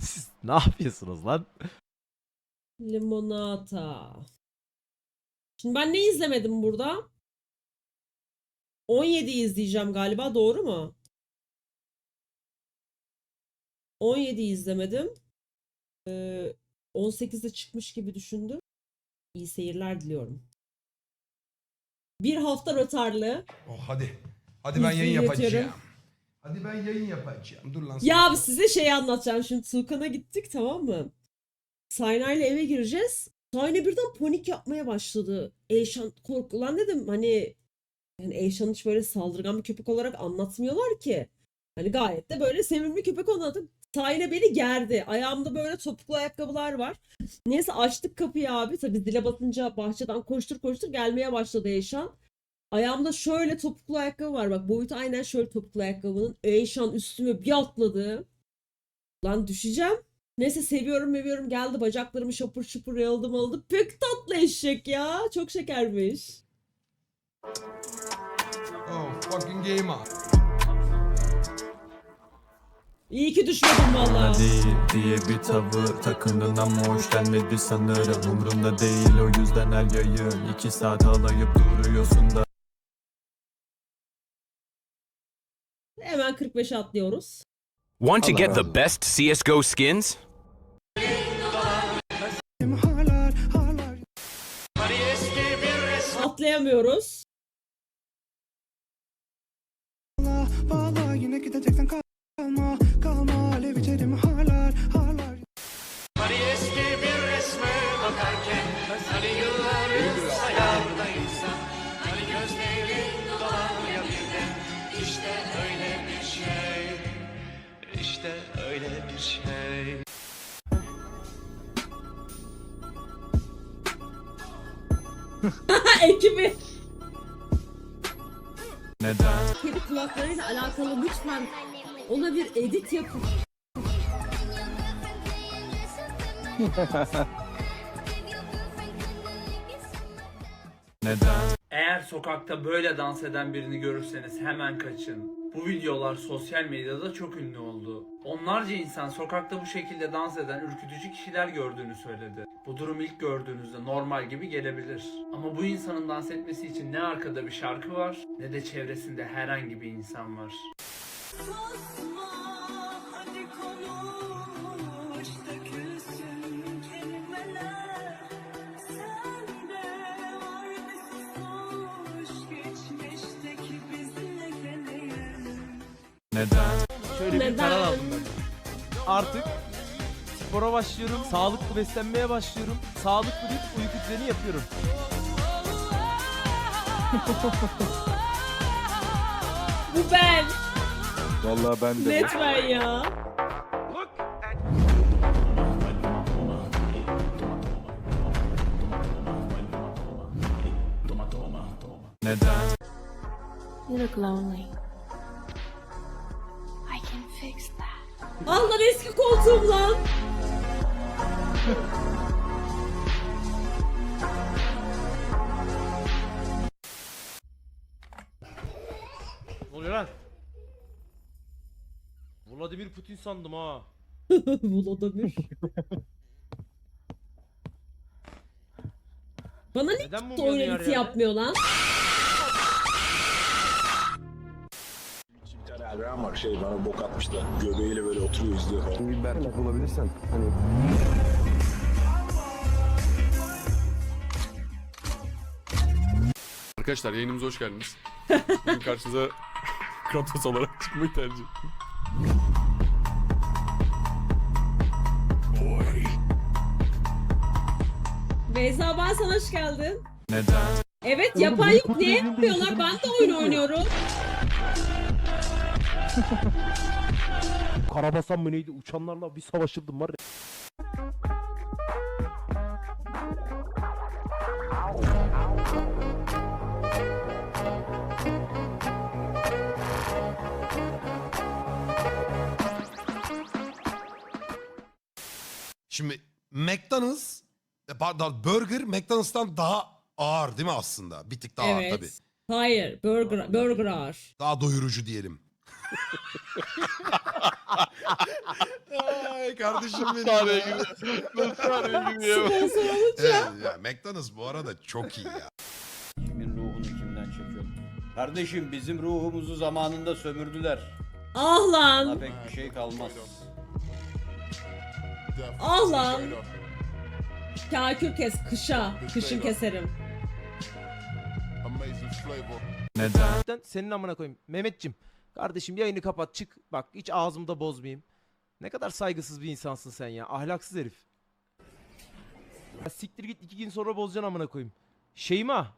Siz ne yapıyorsunuz lan? Limonata. Şimdi ben ne izlemedim burada? 17 izleyeceğim galiba doğru mu? 17 izlemedim. Ee, 18'de çıkmış gibi düşündüm. İyi seyirler diliyorum. Bir hafta rötarlı. Oh hadi. Hadi ben yayın yapacağım. Hadi ben yayın yapacağım. Dur lan. Ya sen. size şey anlatacağım. Şimdi Tuğkan'a gittik tamam mı? Sayna ile eve gireceğiz. Sayna birden panik yapmaya başladı. Eyşan korku. Lan dedim hani yani Eyşan hiç böyle saldırgan bir köpek olarak anlatmıyorlar ki. Hani gayet de böyle sevimli köpek anladım. Sayna beni gerdi. Ayağımda böyle topuklu ayakkabılar var. Neyse açtık kapıyı abi. Tabii zile basınca bahçeden koştur koştur gelmeye başladı Eyşan. Ayağımda şöyle topuklu ayakkabı var. Bak boyutu aynen şöyle topuklu ayakkabının. Eyşan üstüme bir atladı. Lan düşeceğim. Neyse seviyorum meviyorum geldi bacaklarımı şapur şupur yaldım aldı. Pek tatlı eşek ya. Çok şekermiş. Oh fucking gamer. İyi ki düşmedim valla. değil diye bir tavır takındın ama hoş gelmedi sanırım Umrumda değil o yüzden her yayın iki saat alayıp duruyorsun da Hemen 45'e atlıyoruz. Want to get the best CSGO skins? Atlayamıyoruz. Ekibi. neden? Kedi kulaklarıyla alakalı lütfen ona bir edit yapın. Neden? Eğer sokakta böyle dans eden birini görürseniz hemen kaçın. Bu videolar sosyal medyada çok ünlü oldu. Onlarca insan sokakta bu şekilde dans eden ürkütücü kişiler gördüğünü söyledi. Bu durum ilk gördüğünüzde normal gibi gelebilir. Ama bu insanın dans etmesi için ne arkada bir şarkı var ne de çevresinde herhangi bir insan var. Neden? Şöyle bir karar aldım ben. Artık spora başlıyorum, sağlıklı beslenmeye başlıyorum, sağlıklı bir uyku düzeni yapıyorum. Bu ben. Vallahi ben Net ben ya. Neden? You look lonely Al lan eski koltuğum lan. Ne oluyor lan? Vladimir Putin sandım ha. Vladimir. Bana ne Neden bu ya? yapmıyor lan? Elren var şey bana bok atmış da göbeğiyle böyle oturuyor izliyor falan. Bir Berke bulabilirsen hani Arkadaşlar yayınımıza hoş geldiniz. Bugün karşınıza Kratos olarak çıkmayı tercih ettim. Beyza ben sana hoş geldin. Neden? Evet yapan yok. Niye yapmıyorlar? Ben de oyun oynuyorum. Karabasan mı neydi? Uçanlarla bir savaşırdım var ya. Şimdi McDonald's e, pardon Burger McDonald's'tan daha ağır değil mi aslında? Bir tık daha ağır evet. tabii. Hayır. Burger, burger ağır. Daha doyurucu diyelim. Ay kardeşim benim Tarihe ya. giriyor. Nasıl? Sponsor olunca. Evet, ya McDonald's bu arada çok iyi ya. Kimin ruhunu kimden çekiyor? Kardeşim bizim ruhumuzu zamanında sömürdüler. Ah Buna lan. pek bir şey kalmaz. Ah lan. Kakül kes kışa. Kışın keserim. Neden? Senin amına koyayım. Mehmetçim. Kardeşim yayını kapat çık. Bak hiç ağzımda bozmayayım. Ne kadar saygısız bir insansın sen ya. Ahlaksız herif. Ya siktir git iki gün sonra bozacaksın amına koyayım. Şeyma.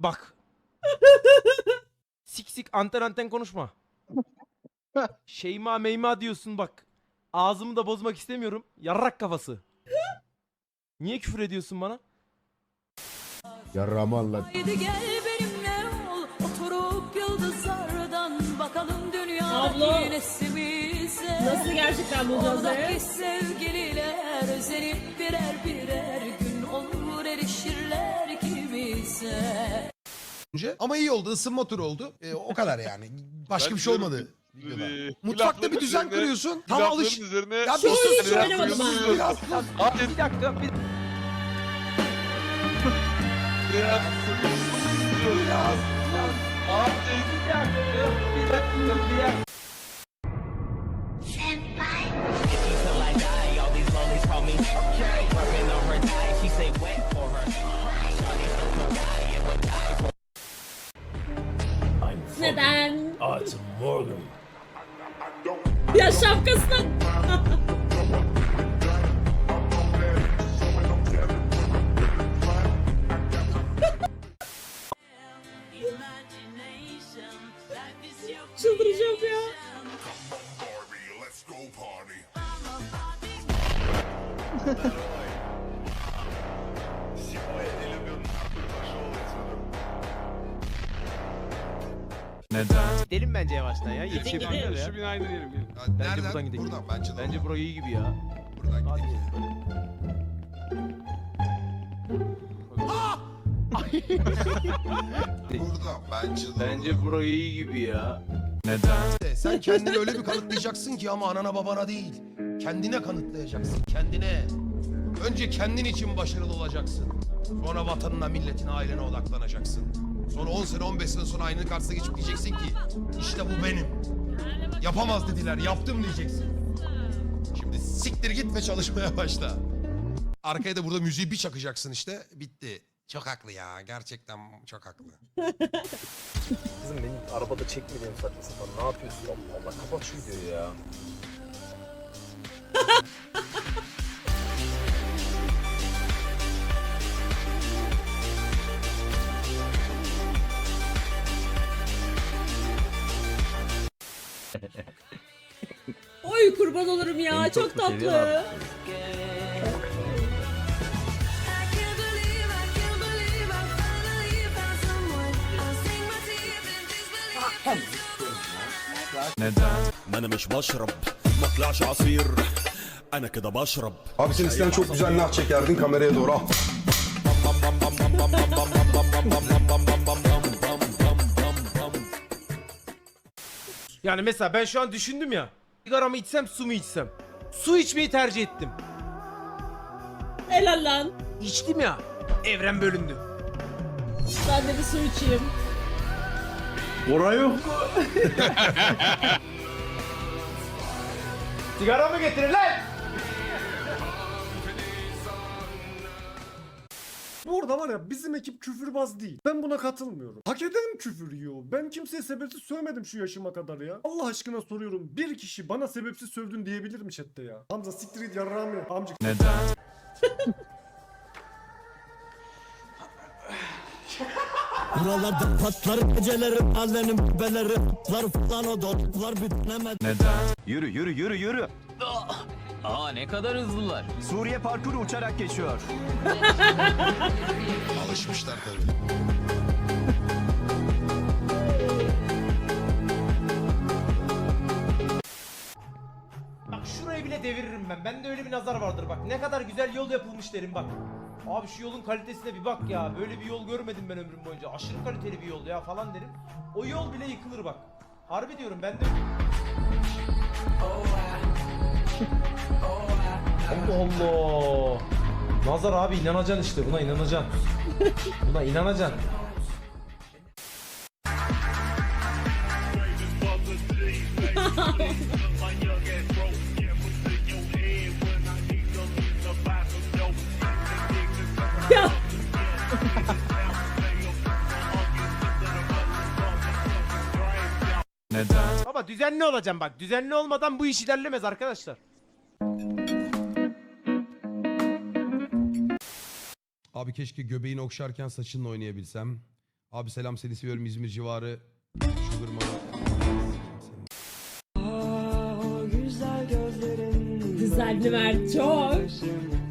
Bak. sik sik anten anten konuşma. Şeyma meyma diyorsun bak. Ağzımı da bozmak istemiyorum. Yarrak kafası. Niye küfür ediyorsun bana? Yarrağımı anlat. Haydi gel Abla. Nasıl gerçekten bulacağız ya? sevgililer özenip birer birer gün olur erişirler ikimize. Önce. Ama iyi oldu ısınma turu oldu. E, o kadar yani. Başka Ben bir şey diyorum olmadı. Ee, videoda. Mutfakta bir düzen üzerine- kuruyorsun. Tam lafların alış. üzerine Ya bir sus. hiç oynamadım ha. Biraz sus. Abi bir dakika bir Biraz Biraz Abi Bir Çıldıracağım ya. Neden? Gidelim bence yavaştan ya. gidelim. Yetişebilirler ya. Şu binayı deneyelim. gelin. Ya Bence Nereden? buradan gidelim. Buradan bence de. Bence burayı iyi gibi ya. buradan Hadi. gidelim. Buradan bence de. Bence burayı iyi gibi ya. Neden? Sen kendini öyle bir kanıtlayacaksın ki ama anana babana değil. Kendine kanıtlayacaksın. Kendine. Önce kendin için başarılı olacaksın. Sonra vatanına, milletine, ailene odaklanacaksın. Sonra 10 sene, 15 sene sonra aynanın karşısına geçip diyeceksin ki işte bu benim. Yapamaz dediler, yaptım diyeceksin. Şimdi siktir git ve çalışmaya başla. Arkaya da burada müziği bir çakacaksın işte. Bitti. Çok haklı ya. Gerçekten çok haklı. Kızım benim arabada çekmediğim saçma sapan ne yapıyorsun? Allah Allah kapat şu videoyu ya. Oy kurban olurum ya. Beni Çok tatlı. Neden? انا مش بشرب ما طلعش عصير انا كده بشرب Abi sen eskiden çok güzel nah çekerdin kameraya doğru. Ah. Yani mesela ben şu an düşündüm ya. Sigara mı içsem su mu içsem? Su içmeyi tercih ettim. Helal lan. İçtim ya. Evren bölündü. Ben de bir su içeyim. Oraya Sigara mı getirin lan? Burada var ya bizim ekip küfürbaz değil. Ben buna katılmıyorum. Hak eden küfür yiyor. Ben kimseye sebepsiz sövmedim şu yaşıma kadar ya. Allah aşkına soruyorum. Bir kişi bana sebepsiz sövdün diyebilir mi chatte ya? Hamza siktir git yarrağım ya. Amcık. Neden? Buralarda patlar gecelerim Hallenim belerim Lar falan o dolaplar bitlemez Neden? Yürü yürü yürü yürü Aa ne kadar hızlılar. Suriye parkuru uçarak geçiyor Alışmışlar tabii. Deviririm ben. Bende öyle bir nazar vardır bak. Ne kadar güzel yol yapılmış derim bak. Abi şu yolun kalitesine bir bak ya. Böyle bir yol görmedim ben ömrüm boyunca. Aşırı kaliteli bir yol ya falan derim. O yol bile yıkılır bak. Harbi diyorum ben de. Allah Allah. Nazar abi inanacaksın işte buna inanacaksın. Buna inanacaksın. Ya Neden? Ama düzenli olacağım bak. Düzenli olmadan bu iş ilerlemez arkadaşlar. Abi keşke göbeğini okşarken saçınla oynayabilsem. Abi selam seni seviyorum İzmir civarı. Sugar mama. güzeldi Mert çok.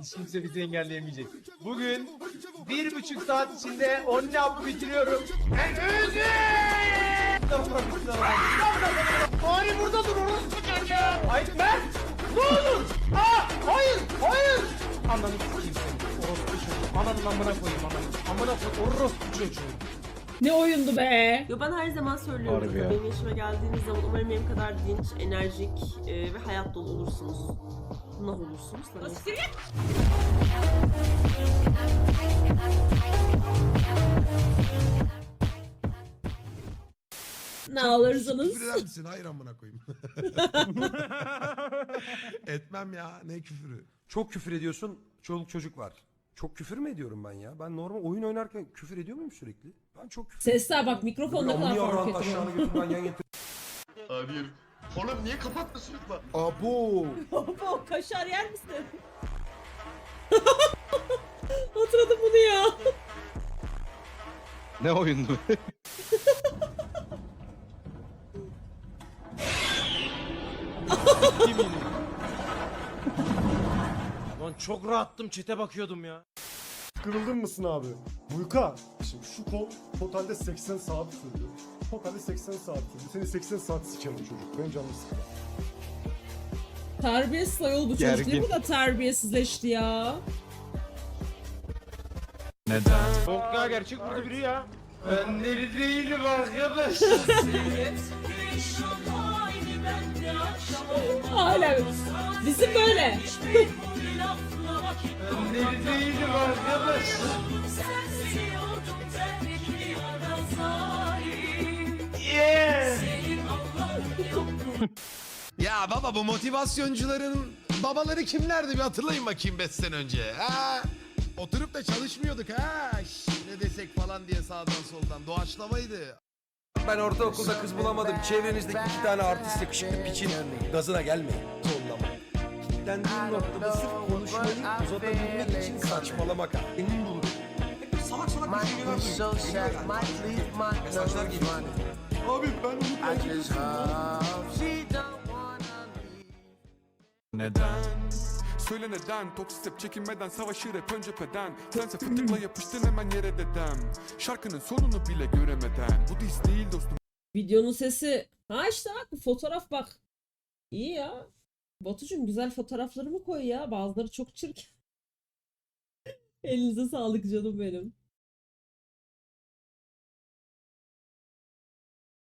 Hiç kimse bizi engelleyemeyecek. Bugün bir buçuk saat içinde 10 yapı bitiriyorum. Bari burada dur orospu çocuğu. Hayır ben. Ne olur. Aa, hayır, hayır. Ananı sikeyim seni. Orospu çocuğu. Ananın amına koyayım ananı. Amına koy orospu çocuğu. Ne oyundu be. Yo ben her zaman söylüyorum. Benim yaşıma geldiğiniz zaman umarım benim kadar dinç, enerjik e, ve hayat dolu olursunuz. Nah olursunuz. Ne olursunuz. Küfür eder misin? Hayır amına koyayım. Etmem ya. Ne küfürü? Çok küfür ediyorsun. Çoluk çocuk var. Çok küfür mü ediyorum ben ya? Ben normal oyun oynarken küfür ediyor muyum sürekli? Ben çok küfür Sesler bak mikrofon ne kadar fark ediyor. aşağını götür ben yan getir. Hayır. Oğlum niye kapatmıyorsun lütfen? Abo. Baba kaşar yer misin? Hatırladım bunu ya. Ne oyundu? Lan çok rahattım çete bakıyordum ya. Kırıldın mısın abi? Buyka. Şimdi şu kol totalde 80 saat sürdü. Totalde 80 saat sürdü. Seni 80 saat sikerim çocuk. Ben canımı sıkıyorum. Terbiyesiz ayol bu çocuk. Niye Gergin. bu da terbiyesizleşti ya? Neden? Ya gerçek burada biri ya. Ben deli değilim arkadaş. Hala bizim böyle. Değilim arkadaş. Yeah. Ya baba bu motivasyoncuların babaları kimlerdi bir hatırlayın bakayım 5 sene önce. Ha? Oturup da çalışmıyorduk ha. Şş, ne desek falan diye sağdan soldan doğaçlamaydı. Ben ortaokulda kız bulamadım. Çevrenizdeki iki tane artist yakışıklı piçin gazına gelmeyin. Sonlama. Kitlendiğin noktada sırf konuşmayı uzatabilmek için saçmalamak. Emin bulur. Hep salak salak düşünceler var. Mesajlar geliyor. Abi ben onu Neden? Söyle neden Toksik hep çekinmeden savaşır hep ön cepheden Sense fıtıkla yapıştın hemen yere dedem Şarkının sonunu bile göremeden Bu diz değil dostum Videonun sesi. Ha işte bak fotoğraf bak. İyi ya. Batucuğum güzel fotoğraflarımı koy ya. Bazıları çok çirkin. Elinize sağlık canım benim.